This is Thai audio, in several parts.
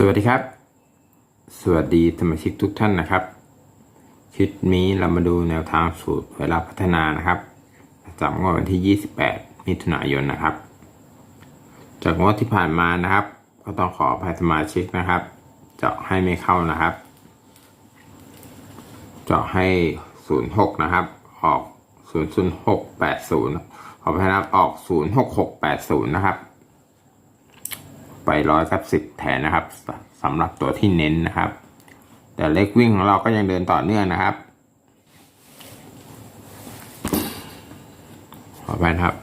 สวัสดีครับ สวัสดีสมาชิกทุกท่านนะครับ คลิปนี้เรามาดูแนวทางสูตรเวลาพัฒนานะครับประจำงวดวันที่ 28 มิถุนายนนะครับ จากงวดที่ผ่านมานะครับ ก็ต้องขอภัยสมาชิกนะครับ เจาะให้ไม่เข้านะครับ เจาะให้ 06 นะครับ ออก 00680ขออภัยนะครับออก 06680 นะครับ ไปร้อยกับสิบแทนนะครับสำหรับตัวที่เน้นนะครับ แต่เลขวิ่งของเราก็ยังเดินต่อเนื่องนะครับขอไปนครับ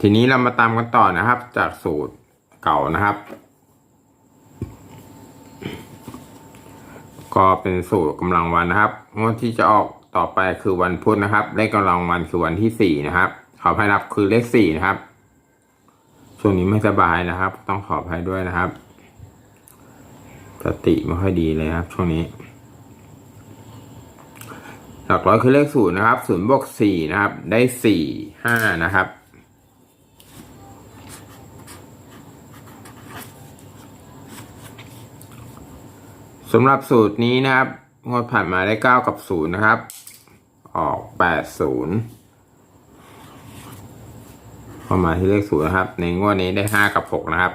ทีนี้เรามาตามกันต่อนะครับ จากสูตรเก่านะครับ ก็เป็นสูตรกำลังวันนะครับงวดที่จะออกต่อไปคือวันพุธนะครับ เลขกำลังวันคือวันที่สี่นะครับขออภัยนครับคือเลขสี่นะครับ ช่วงนี้ไม่สบายนะครับ ต้องขออภัยด้วยนะครับ สติไม่ค่อยดีเลยครับ ช่วงนี้ หลักร้อยคือเลขศูนย์นะครับศูนย์บวกสี่นะครับ ได้สี่ห้านะครับสำหรับสูตรนี้นะครับงวดผ่านมาได้เก้ากับศูนย์นะครับ ออกแปดศูนย์ ความหมายที่เลขศูนย์นะครับ ในงวดนี้ได้ห้ากับหกนะครับ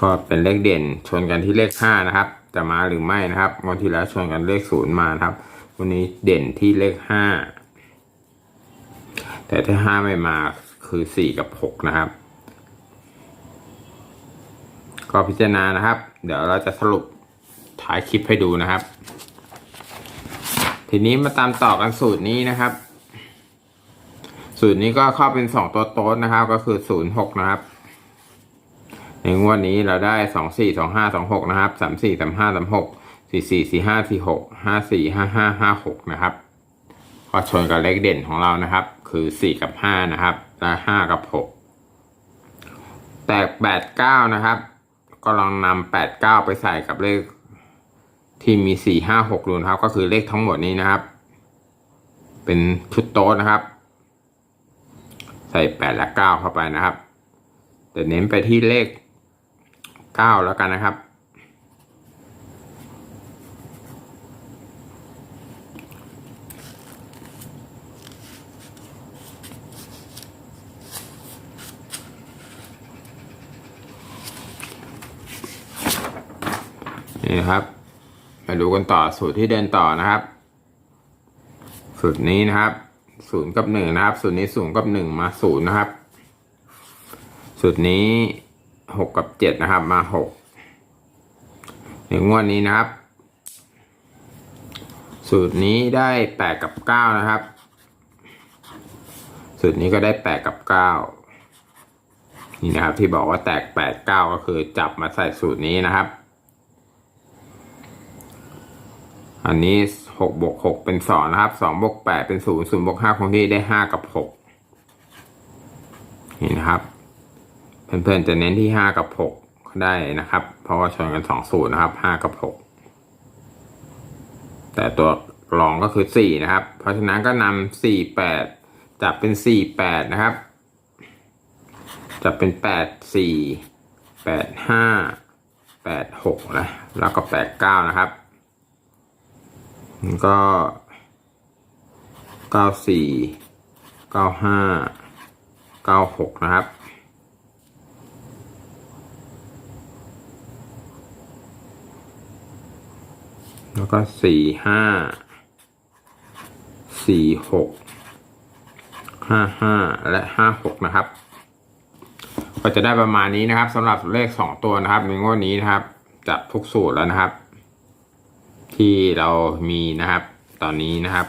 ก็เป็นเลขเด่นชนกันที่เลขห้านะครับ จะมาหรือไม่นะครับงวดที่แล้วชนกันเลขศูนย์มาครับ วันนี้เด่นที่เลขห้าแต่ถ้าห้าไม่มาคือสี่กับหกนะครับ ก็พิจารณานะครับ เดี๋ยวเราจะสรุปท้ายคลิปให้ดูนะครับ ทีนี้มาตามต่อกันสูตรนี้นะครับ สูตรนี้ก็เข้าเป็นสองตัวโต๊ดนะครับ ก็คือศูนย์หกนะครับในงวดนี้เราได้สองสี่สองห้าสองหกนะครับสามสี่สามห้าสามหกสี่สี่สี่ห้าสี่หกห้าสี่ห้าห้าห้าหกนะครับก็ชนกับเลขเด่นของเรานะครับ คือสี่กับห้านะครับและห้ากับหกแตกแปดเก้านะครับ ก็ลองนำแปดเก้าไปใส่กับเลขที่มีสี่ห้าหกดูนะครับ ก็คือเลขทั้งหมดนี้นะครับ เป็นชุดโต๊ะนะครับ ใส่แปดและเก้าเข้าไปนะครับ แต่เน้นไปที่เลขเก้าแล้วกันนะครับ นี่ครับ มาดูกันต่อสูตรที่เดินต่อนะครับ สูตรนี้นะครับ ศูนย์กับหนึ่งนะครับ สูตรนี้ศูนย์กับหนึ่งมาศูนย์นะครับ สูตรนี้หกกับเจ็ดนะครับ มาหกในงวดนี้นะครับ สูตรนี้ได้แปดกับเก้านะครับ สูตรนี้ก็ได้แปดกับเก้านี่นะครับที่บอกว่าแตกแปดเก้าก็คือจับมาใส่สูตรนี้นะครับ อันนี้ หกบวกหกเป็นสองนะครับสองบวกแปดเป็นศูนย์ศูนย์บวกห้าคงที่ได้ห้ากับหกนี่นะครับ เพื่อนๆจะเน้นที่ห้ากับหกก็ได้นะครับ เพราะว่าชนกันสองสูตรนะครับห้ากับหกแต่ตัวรองก็คือสี่นะครับ เพราะฉะนั้นก็นำสี่แปดจับเป็นสี่แปดนะครับ จับเป็นแปดสี่แปดห้าแปดหกนะแล้วก็แปดเก้านะครับ ก็เก้าสี่เก้าห้าเก้าหกนะครับ แล้วก็สี่ห้าสี่หกห้าห้าและห้าหกนะครับ ก็จะได้ประมาณนี้นะครับสำหรับเลขสองตัวนะครับในงวดนี้นะครับจับทุกสูตรแล้วนะครับ ที่เรามีนะครับ ตอนนี้นะครับ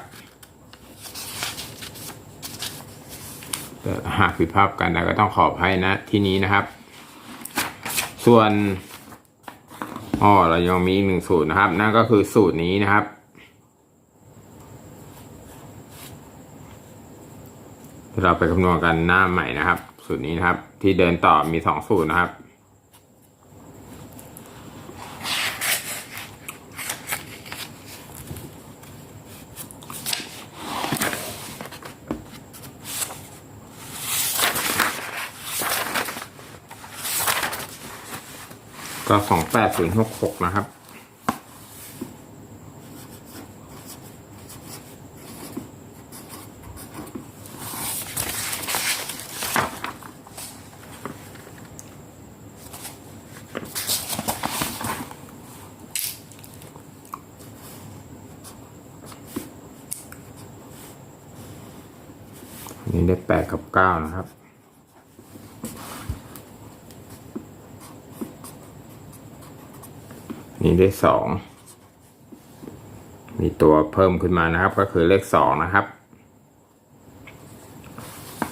หากผิดพลาดกันใดก็ต้องขออภัยนะที่นี้นะครับ ส่วนอ๋อเรายังมีอีกหนึ่งสูตรนะครับ นั่นก็คือสูตรนี้นะครับ เราไปคำนวณกันหน้าใหม่นะครับ สูตรนี้นะครับ ที่เดินต่อมีสองสูตรนะครับ สองแปดศูนย์หกหกนะครับนนี้ได้แปดกับเก้านะครับ นี่ได้สองมีตัวเพิ่มขึ้นมานะครับ ก็คือเลขสองนะครับ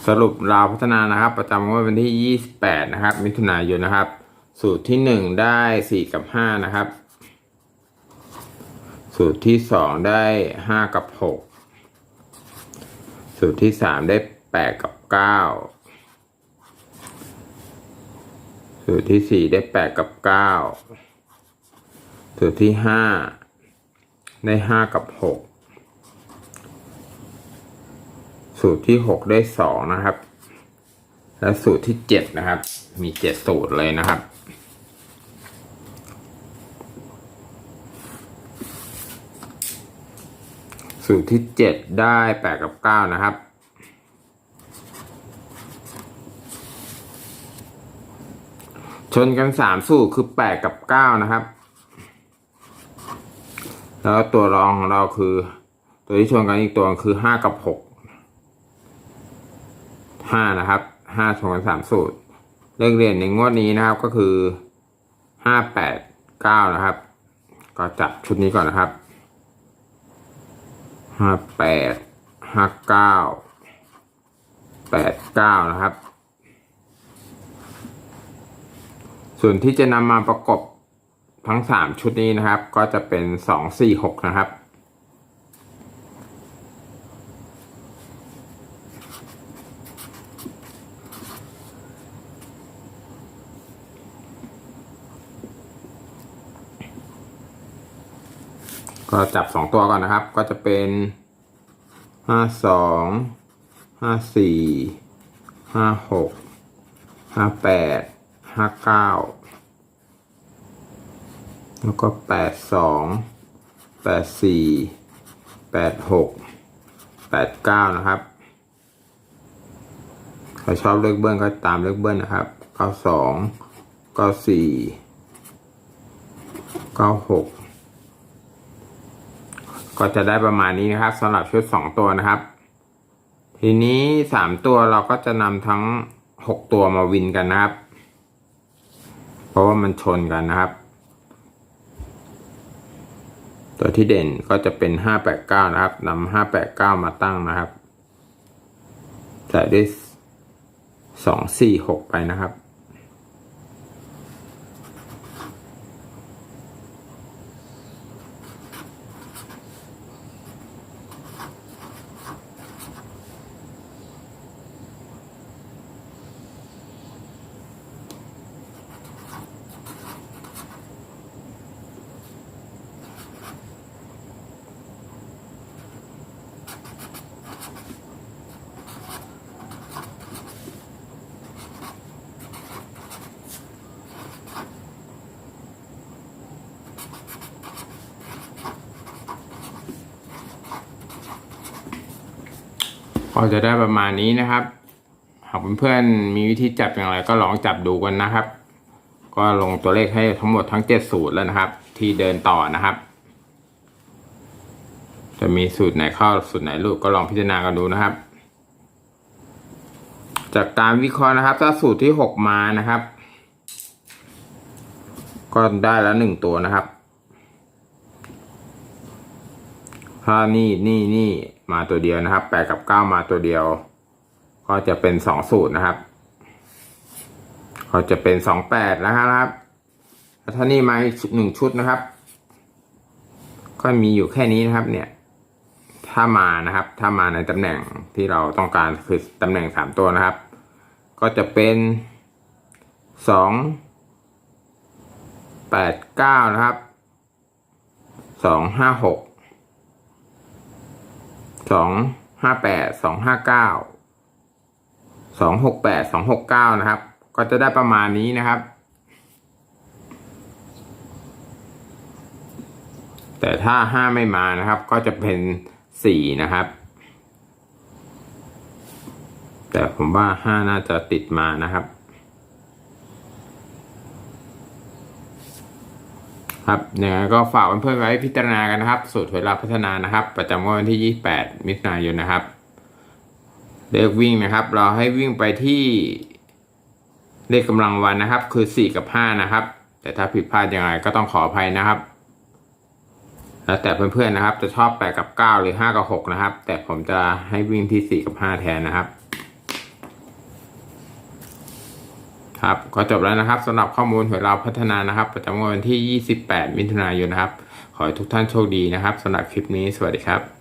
สรุปราวพัฒนานะครับ ประจำวดวันที่ยี่สิบแปดนะครับ มิถุนายนนะครับ สูตรที่หนึ่งได้สี่กับห้านะครับ สูตรที่สองได้ห้ากับหกสูตรที่สามได้แปดกับเก้าสูตรที่สี่ได้แปดกับเก้า สูตรที่ห้าได้ห้ากับหกสูตรที่หกได้สองนะครับ และสูตรที่เจ็ดนะครับ มีเจ็ดสูตรเลยนะครับสูตรที่เจ็ดได้แปดกับเก้านะครับ ชนกันสามสูตรคือแปดกับเก้านะครับ แล้วตัวรองของเราคือ ตัวที่ชนกันอีกตัวคือห้ากับหกห้านะครับห้าชนกันสามสูตรเลขเรียนในงวดนี้นะครับก็คือห้าแปดเก้านะครับ ก็จับชุดนี้ก่อนนะครับห้าแปดห้าเก้าแปดเก้านะครับ ส่วนที่จะนำมาประกบ ทั้งสามชุดนี้นะครับ ก็จะเป็นสองสี่หกนะครับ ก็จับสองตัวก่อนนะครับ ก็จะเป็นห้าสองห้าสี่ห้าหกห้า แล้วก็แปดสองแปดสี่แปดหกแปดเก้านะครับใครชอบเลขเบิ้ลก็ตามเลขเบิ้ลนะครับเก้าสองเก้าสี่เก้าหกก็จะได้ประมาณนี้นะครับสำหรับชุดสองตัวนะครับ ทีนี้สามตัวเราก็จะนำทั้งหกตัวมาวินกันนะครับ เพราะว่ามันชนกันนะครับ ตัวที่เด่นก็จะเป็น 589 นะครับนำ589 มาตั้งนะครับใส่ด้วย 246 ไปนะครับ ก็จะได้ประมาณนี้นะครับ หากเพื่อนๆมีวิธีจับอย่างไรก็ลองจับดูกันนะครับ ก็ลงตัวเลขให้ทั้งหมดทั้งเจ็ดสูตรแล้วนะครับ ที่เดินต่อนะครับ จะมีสูตรไหนเข้าสูตรไหนหลุดก็ลองพิจารณากันดูนะครับ จากการวิเคราะห์นะครับ ถ้าสูตรที่หกมานะครับ ก็ได้แล้วหนึ่งตัวนะครับถ้านี่นี่นี่ มาตัวเดียวนะครับแปดกับเก้ามาตัวเดียว ก็จะเป็นสองสูตรนะครับ ก็จะเป็นสองแปดนะครับแล้วถ้านี่มาอีกหนึ่งชุดนะครับ ก็มีอยู่แค่นี้นะครับ เนี่ย ถ้ามานะครับ ถ้ามาในตำแหน่งที่เราต้องการคือตำแหน่งสามตัวนะครับ ก็จะเป็นสองแปดเก้านะครับสองห้าหก สองห้าแปดสองห้าเก้าสองหกแปดสองหกเก้านะครับ ก็จะได้ประมาณนี้นะครับ แต่ถ้าห้าไม่มานะครับ ก็จะเป็นสี่นะครับ แต่ผมว่าห้าน่าจะติดมานะครับ ครับยังไงก็ฝากเพื่อนๆไว้พิจารณากันนะครับ สูตรหวยลับพัฒนานะครับ ประจำวดวันที่ 28 มิถุนายนนะครับเลขวิ่งนะครับ เราให้วิ่งไปที่เลขกำลังวันนะครับ คือ 4 กับ 5 นะครับ แต่ถ้าผิดพลาดยังไงก็ต้องขออภัยนะครับแล้วแต่เพื่อนๆนะครับ จะชอบ 8 กับ 9 หรือ 5 กับ 6 นะครับ แต่ผมจะให้วิ่งที่ 4 กับ 5 แทนนะครับ ครับก็จบแล้วนะครับสำหรับข้อมูลหวยเราพัฒนานะครับ ประจำวันที่ 28 มิถุนายนนะครับ ขอให้ทุกท่านโชคดีนะครับสำหรับคลิปนี้สวัสดีครับ